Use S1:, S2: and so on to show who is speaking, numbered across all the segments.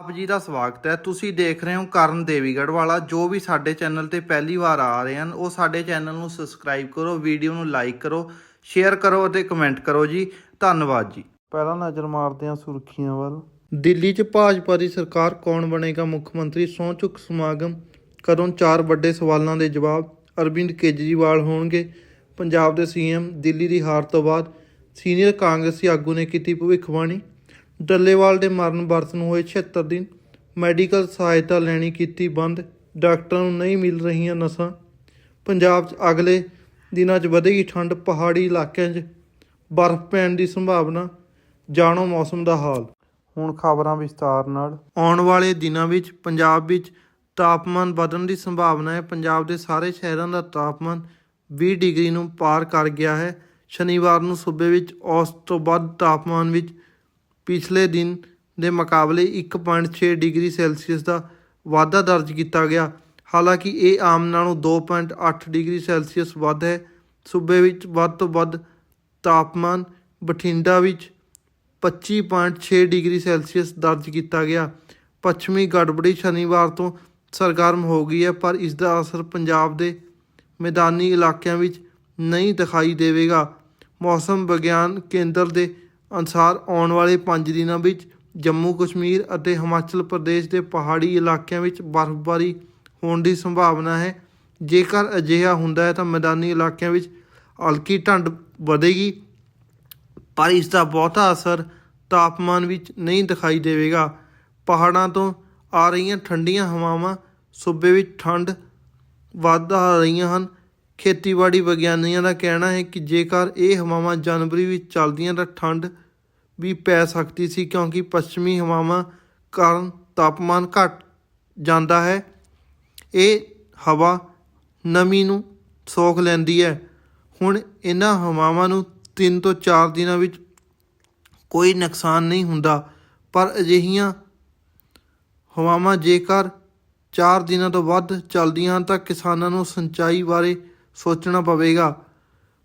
S1: ਆਪ ਜੀ ਦਾ ਸਵਾਗਤ ਹੈ। ਤੁਸੀਂ ਦੇਖ ਰਹੇ ਹੋ ਕਰਨ ਦੇਵੀਗੜ੍ਹ ਵਾਲਾ। ਜੋ ਵੀ ਸਾਡੇ ਚੈਨਲ ਤੇ ਪਹਿਲੀ ਵਾਰ ਆ ਰਹੇ ਹਨ ਉਹ ਸਾਡੇ ਚੈਨਲ ਨੂੰ ਸਬਸਕ੍ਰਾਈਬ ਕਰੋ ਵੀਡੀਓ ਨੂੰ ਲਾਈਕ ਕਰੋ ਸ਼ੇਅਰ ਕਰੋ ਅਤੇ ਕਮੈਂਟ ਕਰੋ ਜੀ। ਧੰਨਵਾਦ ਜੀ। ਪਹਿਲਾਂ ਨਜ਼ਰ ਮਾਰਦੇ ਹਾਂ ਸੁਰਖੀਆਂ ਵੱਲ। ਦਿੱਲੀ 'ਚ ਭਾਜਪਾ ਦੀ ਸਰਕਾਰ ਕੌਣ ਬਣੇਗਾ? ਮੁੱਖ ਮੰਤਰੀ ਸਹੁੰ ਚੁੱਕ ਸਮਾਗਮ। ਕਦੋਂ ਚਾਰ ਵੱਡੇ ਸਵਾਲਾਂ ਦੇ ਜਵਾਬ? ਅਰਵਿੰਦ ਕੇਜਰੀਵਾਲ ਹੋਣਗੇ। ਪੰਜਾਬ ਦੇ ਸੀਐਮ ਦਿੱਲੀ ਦੀ ਹਾਰ ਤੋਂ ਬਾਅਦ ਸੀਨੀਅਰ ਕਾਂਗਰਸੀ ਆਗੂ ਨੇ ਕੀਤੀ ਭਵਿੱਖਬਾਣੀ। ਡੱਲੇਵਾਲ ਦੇ ਮਰਨ ਵਰਤ ਨੂੰ ਹੋਏ 76 ਦਿਨ ਮੈਡੀਕਲ ਸਹਾਇਤਾ ਲੈਣੀ ਕੀਤੀ ਬੰਦ ਡਾਕਟਰਾਂ ਨੂੰ ਨਹੀਂ ਮਿਲ ਰਹੀਆਂ ਨਸਾਂ। ਪੰਜਾਬ 'ਚ ਅਗਲੇ ਦਿਨਾਂ 'ਚ ਵਧੇਗੀ ਠੰਡ ਪਹਾੜੀ ਇਲਾਕਿਆਂ 'ਚ ਬਰਫ਼ ਪੈਣ ਦੀ ਸੰਭਾਵਨਾ। ਜਾਣੋ ਮੌਸਮ ਦਾ ਹਾਲ। ਹੁਣ ਖਬਰਾਂ ਵਿਸਤਾਰ ਨਾਲ। ਆਉਣ ਵਾਲੇ ਦਿਨਾਂ ਵਿੱਚ ਪੰਜਾਬ ਵਿੱਚ ਤਾਪਮਾਨ ਵਧਣ ਦੀ ਸੰਭਾਵਨਾ ਹੈ। ਪੰਜਾਬ ਦੇ ਸਾਰੇ ਸ਼ਹਿਰਾਂ ਦਾ ਤਾਪਮਾਨ 20 ਡਿਗਰੀ ਨੂੰ ਪਾਰ ਕਰ ਗਿਆ ਹੈ। ਸ਼ਨੀਵਾਰ ਨੂੰ ਸੂਬੇ ਵਿੱਚ ਔਸਤ ਤੋਂ ਵੱਧ ਤਾਪਮਾਨ ਵਿੱਚ ਪਿਛਲੇ ਦਿਨ ਦੇ ਮੁਕਾਬਲੇ 1.6 ਡਿਗਰੀ ਸੈਲਸੀਅਸ ਦਾ ਵਾਧਾ ਦਰਜ ਕੀਤਾ ਗਿਆ। ਹਾਲਾਂਕਿ ਇਹ ਆਮ ਨਾਲੋਂ 2.8 ਡਿਗਰੀ ਸੈਲਸੀਅਸ ਵੱਧ ਹੈ। ਸੂਬੇ ਵਿੱਚ ਵੱਧ ਤੋਂ ਵੱਧ ਤਾਪਮਾਨ ਬਠਿੰਡਾ ਵਿੱਚ 25.6 ਡਿਗਰੀ ਸੈਲਸੀਅਸ ਦਰਜ ਕੀਤਾ ਗਿਆ। ਪੱਛਮੀ ਗੜਬੜੀ ਸ਼ਨੀਵਾਰ ਤੋਂ ਸਰਗਰਮ ਹੋ ਗਈ ਹੈ, ਪਰ ਇਸ ਦਾ ਅਸਰ ਪੰਜਾਬ ਦੇ ਮੈਦਾਨੀ ਇਲਾਕਿਆਂ ਵਿੱਚ ਨਹੀਂ ਦਿਖਾਈ ਦੇਵੇਗਾ। ਮੌਸਮ ਵਿਗਿਆਨ ਕੇਂਦਰ ਦੇ ਅਨੁਸਾਰ ਆਉਣ ਵਾਲੇ 5 ਦਿਨਾਂ ਵਿੱਚ ਜੰਮੂ ਕਸ਼ਮੀਰ ਅਤੇ ਹਿਮਾਚਲ ਪ੍ਰਦੇਸ਼ ਦੇ ਪਹਾੜੀ ਇਲਾਕਿਆਂ ਵਿੱਚ ਬਰਫ਼ਬਾਰੀ ਹੋਣ ਦੀ ਸੰਭਾਵਨਾ ਹੈ। ਜੇਕਰ ਅਜਿਹਾ ਹੁੰਦਾ ਹੈ ਤਾਂ ਮੈਦਾਨੀ ਇਲਾਕਿਆਂ ਵਿੱਚ ਹਲਕੀ ਠੰਡ ਵਧੇਗੀ, ਪਰ ਇਸ ਦਾ ਬਹੁਤਾ ਅਸਰ ਤਾਪਮਾਨ ਵਿੱਚ ਨਹੀਂ ਦਿਖਾਈ ਦੇਵੇਗਾ। ਪਹਾੜਾਂ ਤੋਂ ਆ ਰਹੀਆਂ ਠੰਡੀਆਂ ਹਵਾਵਾਂ ਸੂਬੇ ਵਿੱਚ ਠੰਡ ਵਧਾ ਰਹੀਆਂ ਹਨ। ਖੇਤੀਬਾੜੀ ਵਿਗਿਆਨੀਆਂ ਦਾ ਕਹਿਣਾ ਹੈ ਕਿ ਜੇਕਰ ਇਹ ਹਵਾਵਾਂ ਜਨਵਰੀ ਵਿੱਚ ਚੱਲਦੀਆਂ ਤਾਂ ਠੰਡ ਵੀ ਪੈ ਸਕਦੀ ਸੀ, ਕਿਉਂਕਿ ਪੱਛਮੀ ਹਵਾਵਾਂ ਕਾਰਨ ਤਾਪਮਾਨ ਘਟ ਜਾਂਦਾ ਹੈ। ਇਹ ਹਵਾ ਨਮੀ ਨੂੰ ਸੋਖ ਲੈਂਦੀ ਹੈ। ਹੁਣ ਇਹਨਾਂ ਹਵਾਵਾਂ ਨੂੰ 3 ਤੋਂ 4 ਦਿਨਾਂ ਵਿੱਚ ਕੋਈ ਨੁਕਸਾਨ ਨਹੀਂ ਹੁੰਦਾ, ਪਰ ਅਜਿਹੀਆਂ ਹਵਾਵਾਂ ਜੇਕਰ 4 ਦਿਨਾਂ ਤੋਂ ਵੱਧ ਚੱਲਦੀਆਂ ਹਨ ਤਾਂ ਕਿਸਾਨਾਂ ਨੂੰ ਸਿੰਚਾਈ ਬਾਰੇ ਸੋਚਣਾ ਪਵੇਗਾ।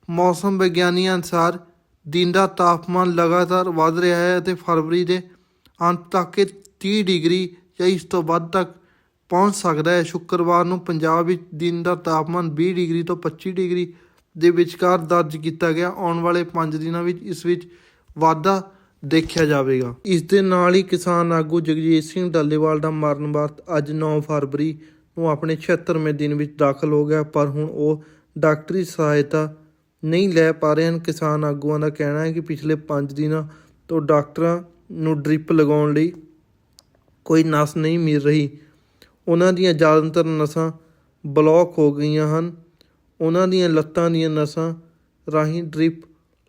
S1: ਮੌਸਮ ਵਿਗਿਆਨੀਆਂ ਅਨੁਸਾਰ ਦਿਨ ਦਾ ਤਾਪਮਾਨ ਲਗਾਤਾਰ ਵਧ ਰਿਹਾ ਹੈ ਅਤੇ ਫਰਵਰੀ ਦੇ ਅੰਤ ਤੱਕ ਇਹ 30 ਡਿਗਰੀ ਜਾਂ ਇਸ ਤੋਂ ਵੱਧ ਤੱਕ ਪਹੁੰਚ ਸਕਦਾ ਹੈ। ਸ਼ੁੱਕਰਵਾਰ ਨੂੰ ਪੰਜਾਬ ਵਿੱਚ ਦਿਨ ਦਾ ਤਾਪਮਾਨ 20 ਡਿਗਰੀ ਤੋਂ 25 ਡਿਗਰੀ ਦੇ ਵਿਚਕਾਰ ਦਰਜ ਕੀਤਾ ਗਿਆ। ਆਉਣ ਵਾਲੇ 5 ਦਿਨਾਂ ਵਿੱਚ ਇਸ ਵਿੱਚ ਵਾਧਾ ਦੇਖਿਆ ਜਾਵੇਗਾ। ਇਸ ਦੇ ਨਾਲ ਹੀ ਕਿਸਾਨ ਆਗੂ ਜਗਜੀਤ ਸਿੰਘ ਡੱਲੇਵਾਲ ਦਾ ਮਰਨ ਵਰਤ ਅੱਜ 9 ਫਰਵਰੀ ਨੂੰ ਆਪਣੇ 76ਵੇਂ ਦਿਨ ਵਿੱਚ ਦਾਖਲ ਹੋ ਗਿਆ, ਪਰ ਹੁਣ ਉਹ ਡਾਕਟਰੀ ਸਹਾਇਤਾ ਨਹੀਂ ਲੈ ਪਾ ਰਹੇ ਹਨ। ਕਿਸਾਨ ਆਗੂਆਂ ਦਾ ਕਹਿਣਾ ਹੈ ਕਿ ਪਿਛਲੇ 5 ਦਿਨਾਂ ਤੋਂ ਡਾਕਟਰਾਂ ਨੂੰ ਡ੍ਰਿਪ ਲਗਾਉਣ ਲਈ ਕੋਈ ਨਸ ਨਹੀਂ ਮਿਲ ਰਹੀ। ਉਹਨਾਂ ਦੀਆਂ ਜ਼ਿਆਦਾਤਰ ਨਸਾਂ ਬਲੌਕ ਹੋ ਗਈਆਂ ਹਨ। ਉਹਨਾਂ ਦੀਆਂ ਲੱਤਾਂ ਦੀਆਂ ਨਸਾਂ ਰਾਹੀਂ ਡ੍ਰਿਪ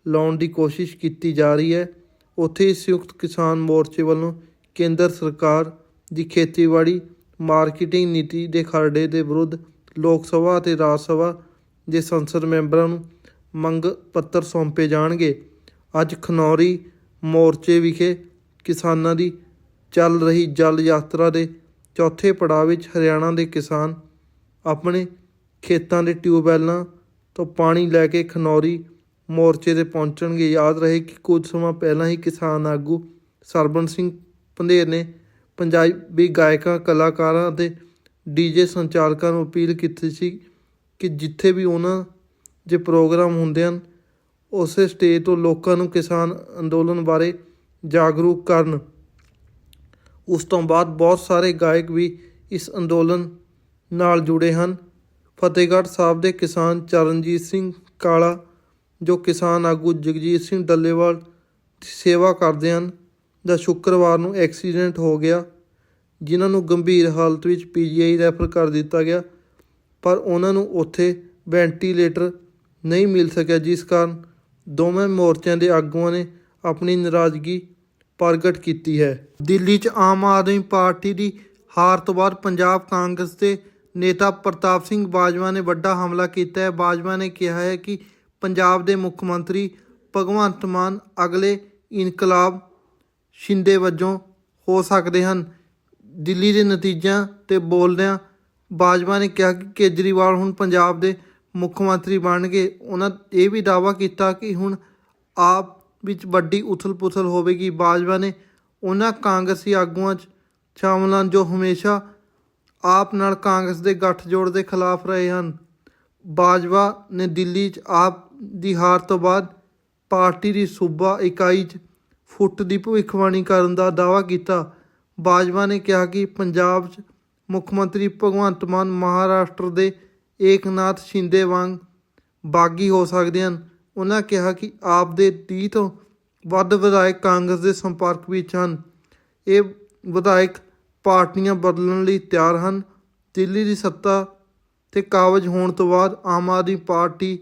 S1: ਲਾਉਣ ਦੀ ਕੋਸ਼ਿਸ਼ ਕੀਤੀ ਜਾ ਰਹੀ ਹੈ। ਉੱਥੇ ਹੀ ਸੰਯੁਕਤ ਕਿਸਾਨ ਮੋਰਚੇ ਵੱਲੋਂ ਕੇਂਦਰ ਸਰਕਾਰ ਦੀ ਖੇਤੀਬਾੜੀ ਮਾਰਕੀਟਿੰਗ ਨੀਤੀ ਦੇ ਖਰੜੇ ਦੇ ਵਿਰੁੱਧ ਲੋਕ ਸਭਾ ਅਤੇ ਰਾਜ ਸਭਾ ਦੇ ਸੰਸਦ ਮੈਂਬਰਾਂ ਨੂੰ ਮੰਗ ਪੱਤਰ ਸੌਂਪੇ ਜਾਣਗੇ। ਅੱਜ ਖਨੌਰੀ ਮੋਰਚੇ ਵਿਖੇ ਕਿਸਾਨਾਂ ਦੀ ਚੱਲ ਰਹੀ ਜਲ ਯਾਤਰਾ ਦੇ ਚੌਥੇ ਪੜਾਅ ਵਿੱਚ ਹਰਿਆਣਾ ਦੇ ਕਿਸਾਨ ਆਪਣੇ ਖੇਤਾਂ ਦੇ ਟਿਊਬਵੈੱਲਾਂ ਤੋਂ ਪਾਣੀ ਲੈ ਕੇ ਖਨੌਰੀ ਮੋਰਚੇ ਤੇ ਪਹੁੰਚਣਗੇ। ਯਾਦ ਰਹੇ ਕਿ ਕੁਝ ਸਮਾਂ ਪਹਿਲਾਂ ਹੀ ਕਿਸਾਨ ਆਗੂ ਸਰਬਨ ਸਿੰਘ ਪੰਧੇਰ ਨੇ ਪੰਜਾਬੀ ਗਾਇਕਾਂ, ਕਲਾਕਾਰਾਂ ਅਤੇ ਡੀਜੇ ਸੰਚਾਲਕਾਂ ਨੂੰ ਅਪੀਲ ਕੀਤੀ ਸੀ ਕਿ ਜਿੱਥੇ ਵੀ ਉਹਨਾਂ ਜੇ ਪ੍ਰੋਗਰਾਮ ਹੁੰਦੇ ਹਨ, ਉਸੇ ਸਟੇਜ ਤੋਂ ਲੋਕਾਂ ਨੂੰ ਕਿਸਾਨ ਅੰਦੋਲਨ ਬਾਰੇ ਜਾਗਰੂਕ ਕਰਨ। ਉਸ ਤੋਂ ਬਾਅਦ ਬਹੁਤ ਸਾਰੇ ਗਾਇਕ ਵੀ ਇਸ ਅੰਦੋਲਨ ਨਾਲ ਜੁੜੇ ਹਨ। ਫਤਿਹਗੜ੍ਹ ਸਾਹਿਬ ਦੇ ਕਿਸਾਨ ਚਰਨਜੀਤ ਸਿੰਘ ਕਾਲਾ, ਜੋ ਕਿਸਾਨ ਆਗੂ ਜਗਜੀਤ ਸਿੰਘ ਡੱਲੇਵਾਲ ਸੇਵਾ ਕਰਦੇ ਹਨ, ਦਾ ਸ਼ੁੱਕਰਵਾਰ ਨੂੰ ਐਕਸੀਡੈਂਟ ਹੋ ਗਿਆ, ਜਿਨ੍ਹਾਂ ਨੂੰ ਗੰਭੀਰ ਹਾਲਤ ਵਿੱਚ ਪੀਜੀਆਈ ਰੈਫਰ ਕਰ ਦਿੱਤਾ ਗਿਆ। ਪਰ ਉਹਨਾਂ ਨੂੰ ਉੱਥੇ ਵੈਂਟੀਲੇਟਰ ਨਹੀਂ ਮਿਲ ਸਕਿਆ, ਜਿਸ ਕਾਰਨ ਦੋਵੇਂ ਮੋਰਚਿਆਂ ਦੇ ਆਗੂਆਂ ਨੇ ਆਪਣੀ ਨਾਰਾਜ਼ਗੀ ਪ੍ਰਗਟ ਕੀਤੀ ਹੈ। ਦਿੱਲੀ 'ਚ ਆਮ ਆਦਮੀ ਪਾਰਟੀ ਦੀ ਹਾਰ ਤੋਂ ਬਾਅਦ ਪੰਜਾਬ ਕਾਂਗਰਸ ਦੇ ਨੇਤਾ ਪ੍ਰਤਾਪ ਸਿੰਘ ਬਾਜਵਾ ਨੇ ਵੱਡਾ ਹਮਲਾ ਕੀਤਾ ਹੈ। ਬਾਜਵਾ ਨੇ ਕਿਹਾ ਹੈ ਕਿ ਪੰਜਾਬ ਦੇ ਮੁੱਖ ਮੰਤਰੀ ਭਗਵੰਤ ਮਾਨ ਅਗਲੇ ਇਨਕਲਾਬ ਸ਼ਿੰਦੇ ਵਜੋਂ ਹੋ ਸਕਦੇ ਹਨ। ਦਿੱਲੀ ਦੇ ਨਤੀਜਿਆਂ ਤੇ ਬੋਲਦਿਆਂ ਬਾਜਵਾ ਨੇ ਕਿਹਾ ਕਿ ਕੇਜਰੀਵਾਲ ਹੁਣ ਪੰਜਾਬ ਦੇ ਮੁੱਖ ਮੰਤਰੀ ਬਣਨਗੇ ਉਹਨਾਂ ਇਹ ਵੀ ਦਾਅਵਾ ਕੀਤਾ ਕਿ ਹੁਣ ਆਪ ਵਿੱਚ ਵੱਡੀ ਉਥਲ-ਪੁਥਲ ਹੋਵੇਗੀ। ਬਾਜਵਾ ਨੇ ਉਹਨਾਂ ਕਾਂਗਰਸੀ ਆਗੂਆਂ 'ਚ ਸ਼ਾਮਲ ਹਨ ਜੋ ਹਮੇਸ਼ਾ ਆਪ ਨਾਲ ਕਾਂਗਰਸ ਦੇ ਗੱਠਜੋੜ ਦੇ ਖਿਲਾਫ ਰਹੇ ਹਨ। ਬਾਜਵਾ ਨੇ ਦਿੱਲੀ 'ਚ ਆਪ ਦੀ ਹਾਰ ਤੋਂ ਬਾਅਦ ਪਾਰਟੀ ਦੀ ਸੂਬਾ ਇਕਾਈ 'ਚ ਫੁੱਟ ਦੀ ਭਵਿੱਖਬਾਣੀ ਕਰਨ ਦਾ ਦਾਅਵਾ ਕੀਤਾ। ਬਾਜਵਾ ਨੇ ਕਿਹਾ ਕਿ ਪੰਜਾਬ 'ਚ ਮੁੱਖ ਮੰਤਰੀ ਭਗਵੰਤ ਮਾਨ ਮਹਾਰਾਸ਼ਟਰ ਦੇ ਏਕਨਾਥ ਸ਼ਿੰਦੇ ਵਾਂਗ ਬਾਗੀ ਹੋ ਸਕਦੇ ਹਨ। ਉਹਨਾਂ ਕਿਹਾ ਕਿ ਆਪ ਦੇ 30 ਤੋਂ ਵੱਧ ਵਿਧਾਇਕ ਕਾਂਗਰਸ ਦੇ ਸੰਪਰਕ ਵਿੱਚ ਹਨ। ਇਹ ਵਿਧਾਇਕ ਪਾਰਟੀਆਂ ਬਦਲਣ ਲਈ ਤਿਆਰ ਹਨ। ਦਿੱਲੀ ਦੀ ਸੱਤਾ ਤੇ ਕਾਬਜ ਹੋਣ ਤੋਂ ਬਾਅਦ ਆਮ ਆਦਮੀ ਪਾਰਟੀ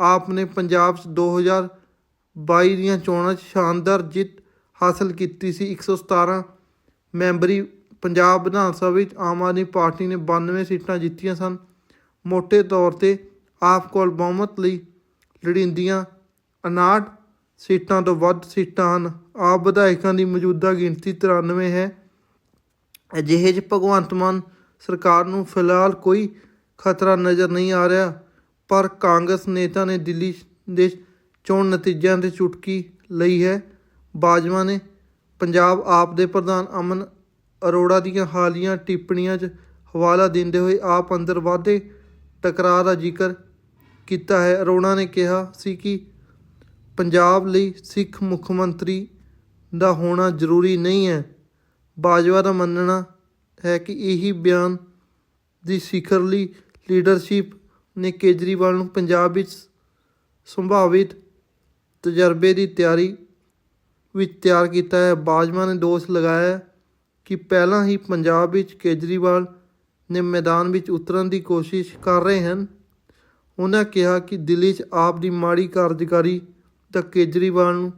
S1: ਆਪ ਨੇ ਪੰਜਾਬ 'ਚ 2022 ਦੀਆਂ ਚੋਣਾਂ 'ਚ ਸ਼ਾਨਦਾਰ ਜਿੱਤ ਹਾਸਲ ਕੀਤੀ ਸੀ। 117 ਮੈਂਬਰੀ ਪੰਜਾਬ ਵਿਧਾਨ ਸਭਾ ਵਿੱਚ ਆਮ ਆਦਮੀ ਪਾਰਟੀ ਨੇ 92 ਸੀਟਾਂ ਜਿੱਤੀਆਂ ਸਨ। ਮੋٹے ਤੌਰ ਤੇ ਆਪ ਕੋਲ ਬਹੁਮਤ ਲਈ ਲੋੜੀਂਦੀਆਂ 59 ਸੀਟਾਂ ਤੋਂ ਵੱਧ ਸੀਟਾਂ ਹਨ। ਆਪ ਵਿਧਾਇਕਾਂ ਦੀ ਮੌਜੂਦਾ ਗਿਣਤੀ 93 ਹੈ। ਅਜਿਹੇ 'ਚ ਭਗਵੰਤ ਮਾਨ ਸਰਕਾਰ ਨੂੰ ਫਿਲਹਾਲ ਕੋਈ ਖਤਰਾ ਨਜ਼ਰ ਨਹੀਂ ਆ ਰਿਹਾ, ਪਰ ਕਾਂਗਰਸ ਨੇਤਾ ਨੇ ਦਿੱਲੀ ਦੇ ਚੋਣ ਨਤੀਜਿਆਂ ਤੇ ਚੁਟਕੀ ਲਈ ਹੈ। ਬਾਜਵਾ ਨੇ ਪੰਜਾਬ ਆਪ ਦੇ ਪ੍ਰਧਾਨ ਅਮਨ ਅਰੋੜਾ ਦੀਆਂ ਹਾਲੀਆਂ ਟਿੱਪਣੀਆਂ 'ਚ ਹਵਾਲਾ ਦਿੰਦੇ ਹੋਏ ਆਪ ਅੰਦਰ ਵਾਧੇ ਟਕਰਾਅ ਦਾ ਜ਼ਿਕਰ ਕੀਤਾ ਹੈ। ਅਰੋੜਾ ਨੇ ਕਿਹਾ ਸੀ ਕਿ ਪੰਜਾਬ ਲਈ ਸਿੱਖ ਮੁੱਖ ਮੰਤਰੀ ਦਾ ਹੋਣਾ ਜ਼ਰੂਰੀ ਨਹੀਂ ਹੈ। ਬਾਜਵਾ ਦਾ ਮੰਨਣਾ ਹੈ ਕਿ ਇਹੀ ਬਿਆਨ ਦੀ ਸਿਖਰਲੀ ਲੀਡਰਸ਼ਿਪ ਨੇ ਕੇਜਰੀਵਾਲ ਨੂੰ ਪੰਜਾਬ ਵਿੱਚ ਸੰਭਾਵਿਤ ਤਜਰਬੇ ਦੀ ਤਿਆਰੀ ਵਿੱਚ ਤਿਆਰ ਕੀਤਾ ਹੈ। ਬਾਜਵਾ ਨੇ ਦੋਸ਼ ਲਗਾਇਆ ਕਿ ਪਹਿਲਾਂ ਹੀ ਪੰਜਾਬ ਵਿੱਚ ਕੇਜਰੀਵਾਲ ਨੇ ਮੈਦਾਨ ਵਿੱਚ ਉਤਰਨ ਦੀ ਕੋਸ਼ਿਸ਼ ਕਰ ਰਹੇ ਹਨ। ਉਹਨਾਂ ਕਿਹਾ ਕਿ ਦਿੱਲੀ 'ਚ ਆਪ ਦੀ ਮਾੜੀ ਕਾਰਜਕਾਰੀ ਦਾ ਕੇਜਰੀਵਾਲ ਨੂੰ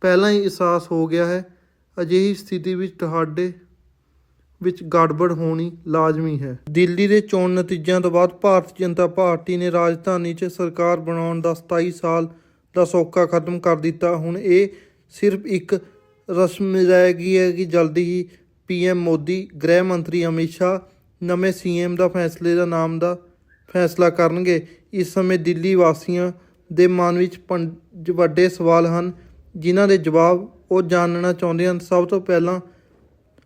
S1: ਪਹਿਲਾਂ ਹੀ ਅਹਿਸਾਸ ਹੋ ਗਿਆ ਹੈ। ਅਜਿਹੀ ਸਥਿਤੀ ਵਿੱਚ ਤੁਹਾਡੇ ਵਿੱਚ ਗੜਬੜ ਹੋਣੀ ਲਾਜ਼ਮੀ ਹੈ। ਦਿੱਲੀ ਦੇ ਚੋਣ ਨਤੀਜਿਆਂ ਤੋਂ ਬਾਅਦ ਭਾਰਤੀ ਜਨਤਾ ਪਾਰਟੀ ਨੇ ਰਾਜਧਾਨੀ 'ਚ ਸਰਕਾਰ ਬਣਾਉਣ ਦਾ 27 ਸਾਲ ਦਾ ਸੌਕਾ ਖਤਮ ਕਰ ਦਿੱਤਾ। ਹੁਣ ਇਹ ਸਿਰਫ ਇੱਕ ਰਸਮ ਰਹਿ ਗਈ ਹੈ ਕਿ ਜਲਦੀ ਹੀ ਪੀਐਮ ਮੋਦੀ, ਗ੍ਰਹਿ ਮੰਤਰੀ ਅਮਿਤ ਸ਼ਾਹ, ਨਵੇਂ ਸੀਐਮ ਦਾ ਫੈਸਲੇ ਦਾ ਨਾਮ ਦਾ ਫੈਸਲਾ ਕਰਨਗੇ। ਇਸ ਸਮੇਂ ਦਿੱਲੀ ਵਾਸੀਆਂ ਦੇ ਮਨ ਵਿੱਚ ਪੰਜ ਵੱਡੇ ਸਵਾਲ ਹਨ, ਜਿਨ੍ਹਾਂ ਦੇ ਜਵਾਬ ਉਹ ਜਾਣਨਾ ਚਾਹੁੰਦੇ ਹਨ। ਸਭ ਤੋਂ ਪਹਿਲਾਂ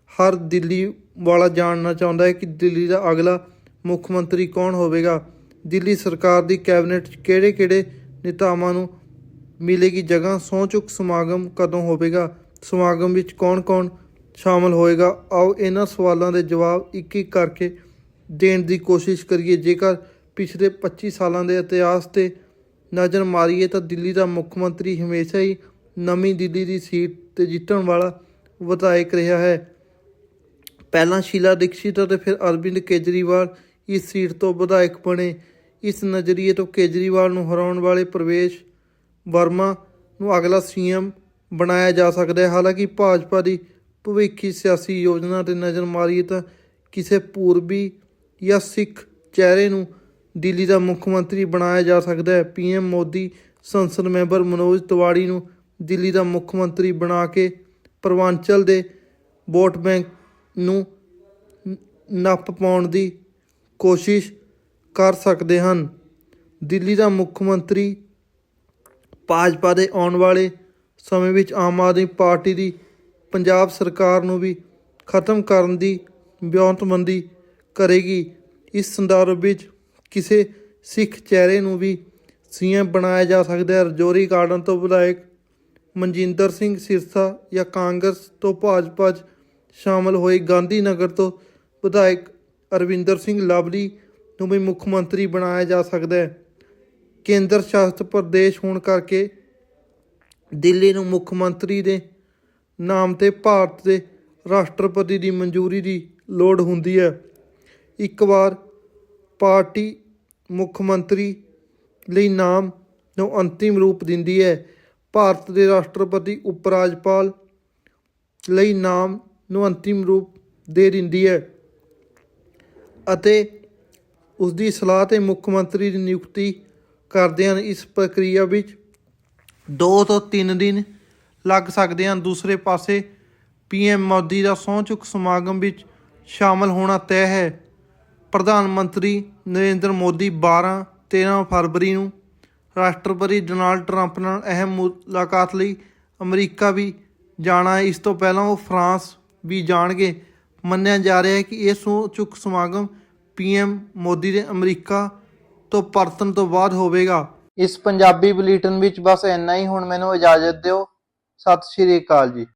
S1: ਹਰ ਦਿੱਲੀ ਵਾਲਾ ਜਾਣਨਾ ਚਾਹੁੰਦਾ ਹੈ ਕਿ ਦਿੱਲੀ ਦਾ ਅਗਲਾ ਮੁੱਖ ਮੰਤਰੀ ਕੌਣ ਹੋਵੇਗਾ? ਦਿੱਲੀ ਸਰਕਾਰ ਦੀ ਕੈਬਨਿਟ 'ਚ ਕਿਹੜੇ-ਕਿਹੜੇ ਨੇਤਾਵਾਂ ਨੂੰ ਮਿਲੇਗੀ ਜਗ੍ਹਾ? ਸਹੁੰ ਚੁੱਕ ਸਮਾਗਮ ਕਦੋਂ ਹੋਵੇਗਾ? ਸਮਾਗਮ ਵਿੱਚ ਕੌਣ-ਕੌਣ ਸ਼ਾਮਲ ਹੋਏਗਾ? ਆਓ ਇਹਨਾਂ ਸਵਾਲਾਂ ਦੇ ਜਵਾਬ ਇੱਕ ਇੱਕ ਕਰਕੇ ਦੇਣ ਦੀ ਕੋਸ਼ਿਸ਼ ਕਰੀਏ। ਜੇਕਰ ਪਿਛਲੇ 25 ਸਾਲਾਂ ਦੇ ਇਤਿਹਾਸ ਤੇ ਨਜ਼ਰ ਮਾਰੀਏ ਤਾਂ ਦਿੱਲੀ ਦਾ ਮੁੱਖ ਮੰਤਰੀ ਹਮੇਸ਼ਾ ਹੀ ਨਵੀਂ ਦਿੱਲੀ ਦੀ ਸੀਟ ਤੇ ਜਿੱਤਣ ਵਾਲਾ ਵਿਧਾਇਕ ਰਿਹਾ ਹੈ। ਪਹਿਲਾਂ ਸ਼ੀਲਾ ਦੀਕਸ਼ਿਤ ਅਤੇ ਫਿਰ ਅਰਵਿੰਦ ਕੇਜਰੀਵਾਲ ਇਸ ਸੀਟ ਤੋਂ ਵਿਧਾਇਕ ਬਣੇ। ਇਸ ਨਜ਼ਰੀਏ ਤੋਂ ਕੇਜਰੀਵਾਲ ਨੂੰ ਹਰਾਉਣ ਵਾਲੇ ਪ੍ਰਵੇਸ਼ ਵਰਮਾ ਨੂੰ ਅਗਲਾ ਸੀਐਮ ਬਣਾਇਆ ਜਾ ਸਕਦਾ ਹੈ। ਹਾਲਾਂਕਿ ਭਾਜਪਾ ਦੀ ਭਵਿੱਖੀ ਸਿਆਸੀ ਯੋਜਨਾ ਤੇ ਨਜ਼ਰ ਮਾਰੀਏ ਤਾਂ ਕਿਸੇ ਪੂਰਬੀ ਜਾਂ ਸਿੱਖ ਚਿਹਰੇ ਨੂੰ ਦਿੱਲੀ ਦਾ ਮੁੱਖ ਮੰਤਰੀ ਬਣਾਇਆ ਜਾ ਸਕਦਾ ਹੈ। ਪੀਐਮ ਮੋਦੀ ਸੰਸਦ ਮੈਂਬਰ ਮਨੋਜ ਤਿਵਾੜੀ ਨੂੰ ਦਿੱਲੀ ਦਾ ਮੁੱਖ ਮੰਤਰੀ ਬਣਾ ਕੇ ਪਰਵਾਂਚਲ ਦੇ ਵੋਟ ਬੈਂਕ ਨੂੰ ਨੱਪ ਪਾਉਣ ਦੀ ਕੋਸ਼ਿਸ਼ ਕਰ ਸਕਦੇ ਹਨ। ਦਿੱਲੀ ਦਾ ਮੁੱਖ ਮੰਤਰੀ ਭਾਜਪਾ ਦੇ ਆਉਣ ਵਾਲੇ ਸਮੇਂ ਵਿੱਚ ਆਮ ਆਦਮੀ ਪਾਰਟੀ ਦੀ, ਪੰਜਾਬ ਸਰਕਾਰ ਨੂੰ ਵੀ ਖਤਮ ਕਰਨ ਦੀ ਵਿਉਂਤਬੰਦੀ ਕਰੇਗੀ। ਇਸ ਸੰਦਰਭ ਵਿੱਚ ਕਿਸੇ ਸਿੱਖ ਚਿਹਰੇ ਨੂੰ ਵੀ ਸੀਐਮ ਬਣਾਇਆ ਜਾ ਸਕਦਾ ਹੈ। ਰਜੌਰੀ ਗਾਰਡਨ ਤੋਂ ਵਿਧਾਇਕ ਮਨਜਿੰਦਰ ਸਿੰਘ ਸਿਰਸਾ ਜਾਂ ਕਾਂਗਰਸ ਤੋਂ ਭਾਜਪਾ 'ਚ ਸ਼ਾਮਲ ਹੋਏ ਗਾਂਧੀ ਨਗਰ ਤੋਂ ਵਿਧਾਇਕ ਅਰਵਿੰਦਰ ਸਿੰਘ ਲਵਲੀ ਨੂੰ ਵੀ ਮੁੱਖ ਮੰਤਰੀ ਬਣਾਇਆ ਜਾ ਸਕਦਾ ਹੈ। ਕੇਂਦਰ ਸ਼ਾਸਿਤ ਪ੍ਰਦੇਸ਼ ਹੋਣ ਕਰਕੇ ਦਿੱਲੀ ਨੂੰ ਮੁੱਖ ਮੰਤਰੀ ਦੇ ਨਾਮ ਤੇ ਭਾਰਤ ਦੇ ਰਾਸ਼ਟਰਪਤੀ ਦੀ ਮਨਜ਼ੂਰੀ ਦੀ ਲੋੜ ਹੁੰਦੀ ਹੈ। ਇੱਕ ਵਾਰ ਪਾਰਟੀ ਮੁੱਖ ਮੰਤਰੀ ਲਈ ਨਾਮ ਨੂੰ ਅੰਤਿਮ ਰੂਪ ਦਿੰਦੀ ਹੈ। ਭਾਰਤ ਦੇ ਰਾਸ਼ਟਰਪਤੀ ਉਪ ਰਾਜਪਾਲ ਲਈ ਨਾਮ ਨੂੰ ਅੰਤਿਮ ਰੂਪ ਦੇ ਦਿੰਦੀ ਹੈ ਅਤੇ ਉਸ ਦੀ ਸਲਾਹ ਤੇ ਮੁੱਖ ਮੰਤਰੀ ਦੀ ਨਿਯੁਕਤੀ ਕਰਦੇ ਹਨ। ਇਸ ਪ੍ਰਕਿਰਿਆ ਵਿੱਚ 2 ਤੋਂ 3 ਦਿਨ ਲੱਗ ਸਕਦੇ ਹਨ। ਦੂਸਰੇ ਪਾਸੇ ਪੀਐਮ ਮੋਦੀ ਦਾ ਸਹੁੰ ਚੁੱਕ ਸਮਾਗਮ ਵਿੱਚ ਸ਼ਾਮਲ ਹੋਣਾ ਤੈਅ ਹੈ। ਪ੍ਰਧਾਨ ਮੰਤਰੀ ਨਰਿੰਦਰ ਮੋਦੀ 12 13 ਫਰਵਰੀ ਨੂੰ ਰਾਸ਼ਟਰਪਤੀ ਡੋਨਾਲਡ ਟਰੰਪ ਨਾਲ ਅਹਿਮ ਮੁਲਾਕਾਤ ਲਈ ਅਮਰੀਕਾ ਵੀ ਜਾਣਾ ਹੈ। ਇਸ ਤੋਂ ਪਹਿਲਾਂ ਉਹ ਫਰਾਂਸ ਵੀ ਜਾਣਗੇ। ਮੰਨਿਆ ਜਾ ਰਿਹਾ ਹੈ ਕਿ ਇਹ ਸਹੁੰ ਚੁੱਕ ਸਮਾਗਮ ਪੀਐਮ ਮੋਦੀ ਦੇ ਅਮਰੀਕਾ ਤੋਂ ਪਰਤਣ ਤੋਂ ਬਾਅਦ ਹੋਵੇਗਾ। ਇਸ ਪੰਜਾਬੀ ਬੁਲੇਟਿਨ ਵਿੱਚ ਬਸ ਇੰਨਾ ਹੀ। ਹੁਣ ਮੈਨੂੰ ਇਜਾਜ਼ਤ ਦਿਓ। ਸਤਿ ਸ਼੍ਰੀ ਅਕਾਲ ਜੀ।